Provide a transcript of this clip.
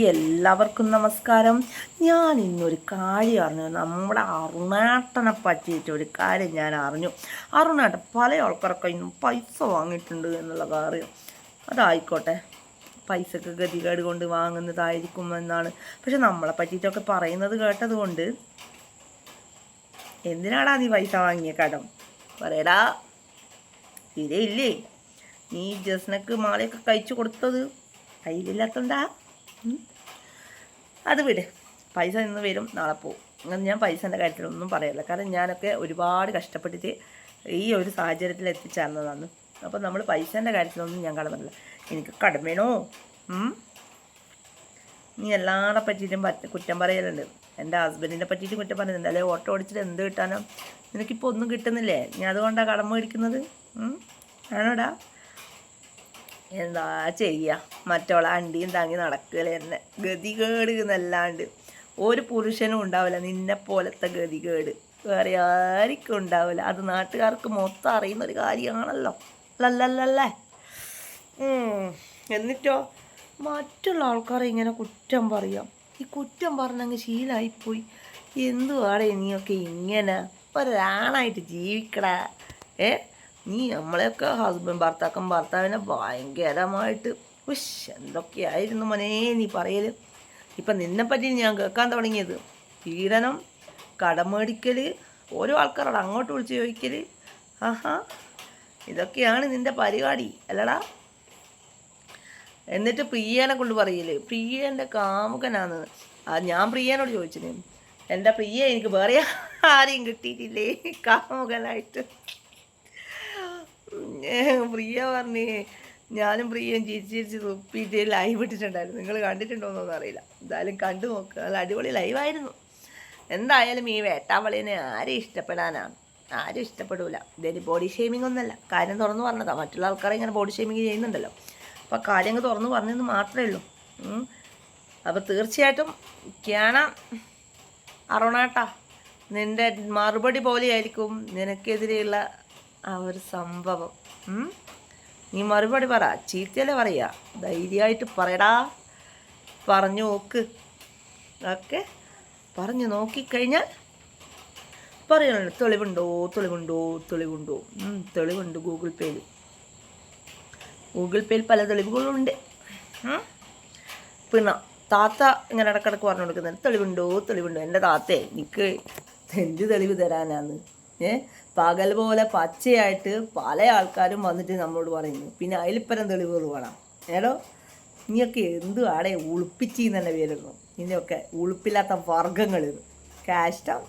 എല്ലാവർക്കും നമസ്കാരം. ഞാൻ ഇന്നൊരു കാര്യം അറിഞ്ഞു. നമ്മുടെ അരുണാട്ടനെ പറ്റിയിട്ട് ഒരു കാര്യം ഞാൻ അറിഞ്ഞു. അരുണാട്ടൻ പല ആൾക്കാരൊക്കെ ഇന്നും പൈസ വാങ്ങിയിട്ടുണ്ട് എന്നുള്ള കാര്യം. അതായിക്കോട്ടെ. പൈസക്ക് ഗതികേട് കൊണ്ട് വാങ്ങുന്നതായിരിക്കും എന്നാണ്. പക്ഷെ നമ്മളെ പറ്റിയിട്ടൊക്കെ പറയുന്നത് കേട്ടത് കൊണ്ട് എന്തിനാടാ നീ പൈസ വാങ്ങിയ കടം? പറയടാ. തീരെ ഇല്ലേ? നീ ജസ്നക്ക് മാലയൊക്കെ കഴിച്ചു കൊടുത്തത് കയ്യിലില്ലാത്തോണ്ടാ? അത് വിട്. പൈസ ഇന്ന് വരും നാളെ പോവും. അങ്ങനെ ഞാൻ പൈസേന്റെ കാര്യത്തിലൊന്നും പറയല്ല. കാരണം ഞാനൊക്കെ ഒരുപാട് കഷ്ടപ്പെട്ടിട്ട് ഈ ഒരു സാഹചര്യത്തിൽ എത്തിച്ചേർന്നതാണ് അപ്പോൾ നമ്മൾ പൈസേന്റെ കാര്യത്തിലൊന്നും ഞാൻ കടന്നില്ല എനിക്ക് കടമേണോ നീ എല്ലാവരെ പറ്റിയിട്ടും പറ്റ കുറ്റം പറയലുണ്ട്. എന്റെ ഹസ്ബൻഡിനെ പറ്റിയിട്ട് കുറ്റം പറയുന്നുണ്ട്. അല്ലെ ഓട്ടോ ഓടിച്ചിട്ട് എന്ത് കിട്ടാനോ? നിനക്കിപ്പോൾ ഒന്നും കിട്ടുന്നില്ലേ? ഞാൻ അതുകൊണ്ടാണ് കടം മേടിക്കുന്നത്? ആണോടാ? എന്താ ചെയ്യുക മറ്റോളെ അണ്ടിയും താങ്ങി നടക്കുക തന്നെ. ഗതികേട് എന്നല്ലാണ്ട്. ഒരു പുരുഷനും ഉണ്ടാവില്ല. നിന്നെ പോലത്തെ ഗതികേട്. വേറെ ആർക്കും ഉണ്ടാവില്ല. അത് നാട്ടുകാർക്ക് മൊത്തം അറിയുന്ന ഒരു കാര്യമാണല്ലോ അല്ലല്ലല്ലേ. എന്നിട്ടോ? മറ്റുള്ള ആൾക്കാരെ ഇങ്ങനെ കുറ്റം പറയാം. ഈ കുറ്റം പറഞ്ഞങ്ങ് ശീലമായിപ്പോയി എന്തുവാടേ നീയൊക്കെ ഇങ്ങനെ? ഒരാണായിട്ട് ജീവിക്കടാ. ഏ? നീ നമ്മളെയൊക്കെ ഹസ്ബൻഡ് ഭർത്താക്കൻ ഭർത്താവിനെ ഭയങ്കരമായിട്ട് ഉഷ് എന്തൊക്കെയായിരുന്നു മോനെ നീ പറയൽ ഇപ്പം നിന്നെപ്പറ്റി ഞാൻ കേൾക്കാൻ തുടങ്ങിയത്. പീഡനം കടമേടിക്കൽ ഓരോ ആൾക്കാരോട് അങ്ങോട്ട് വിളിച്ച് ചോദിക്കൽ ആഹാ ഇതൊക്കെയാണ് നിന്റെ പരിപാടി അല്ലടാ. എന്നിട്ട് പ്രിയേനെ കൊണ്ട് പറയില്ലേ പ്രിയേന്റെ കാമുകനാണ്. ആ ഞാൻ പ്രിയേനോട് ചോദിച്ചിന്. എന്റെ പ്രിയ എനിക്ക് വേറെ ആരെയും കിട്ടിയിട്ടില്ലേ? കാമുകനായിട്ട്. പ്രിയ പറഞ്ഞേ. ഞാനും പ്രിയയും ചിരിച്ച് ചിരിച്ച് തുപ്പിയിട്ട് ലൈവ് ഇട്ടിട്ടുണ്ടായിരുന്നു. നിങ്ങൾ കണ്ടിട്ടുണ്ടോയെന്നൊന്നും അറിയില്ല. എന്തായാലും കണ്ടു നോക്കുക നല്ല അടിപൊളി ലൈവായിരുന്നു എന്തായാലും ഈ വേട്ടാവളിനെ ആരും ഇഷ്ടപ്പെടാനാണ് ആരും ഇഷ്ടപ്പെടില്ല ഇതൊരു ബോഡി ഷേമിംഗ് ഒന്നല്ല. കാര്യം തുറന്നു പറഞ്ഞതാണ് മറ്റുള്ള ആൾക്കാരെ ഇങ്ങനെ ബോഡി ഷേമിങ് ചെയ്യുന്നുണ്ടല്ലോ. അപ്പോൾ കാര്യങ്ങൾ തുറന്നു പറഞ്ഞെന്ന് മാത്രമേ ഉള്ളൂ. അപ്പോൾ തീർച്ചയായിട്ടും കാണാം അറുണാട്ടാ നിന്റെ മറുപടി പോലെയായിരിക്കും നിനക്കെതിരെയുള്ള ആ ഒരു സംഭവം. നീ മറുപടി പറ. ചീത്തയല്ലേ പറയാ? ധൈര്യമായിട്ട് പറയടാ. പറഞ്ഞു നോക്ക്. ഓക്കെ? പറഞ്ഞു നോക്കിക്കഴിഞ്ഞാൽ പറയണല്ലോ. തെളിവുണ്ടോ? തെളിവുണ്ടോ? തെളിവുണ്ടോ? തെളിവുണ്ട് ഗൂഗിൾ പേയിൽ. ഗൂഗിൾ പേയിൽ പല തെളിവുകളുണ്ട് പിന്നെ താത്ത ഇങ്ങനെ ഇടക്കിടക്ക് പറഞ്ഞു കൊടുക്കുന്നുണ്ട്. തെളിവുണ്ടോ? തെളിവുണ്ടോ? എന്റെ താത്തേ എനിക്ക് എന്ത് തെളിവ് തരാനാന്ന്? ഏ പകൽ പോലെ പച്ചയായിട്ട് പല ആൾക്കാരും വന്നിട്ട് നമ്മളോട് പറയുന്നു. പിന്നെ അതിലിപ്പരം തെളിവുകൾ വേണം. ഏടോ നീയൊക്കെ എന്തു ആടെ ഉളുപ്പിച്ചി തന്നെ വരുന്നു ഇതിന്റെയൊക്കെ ഉളുപ്പില്ലാത്ത വർഗങ്ങൾ കാഷ്ടം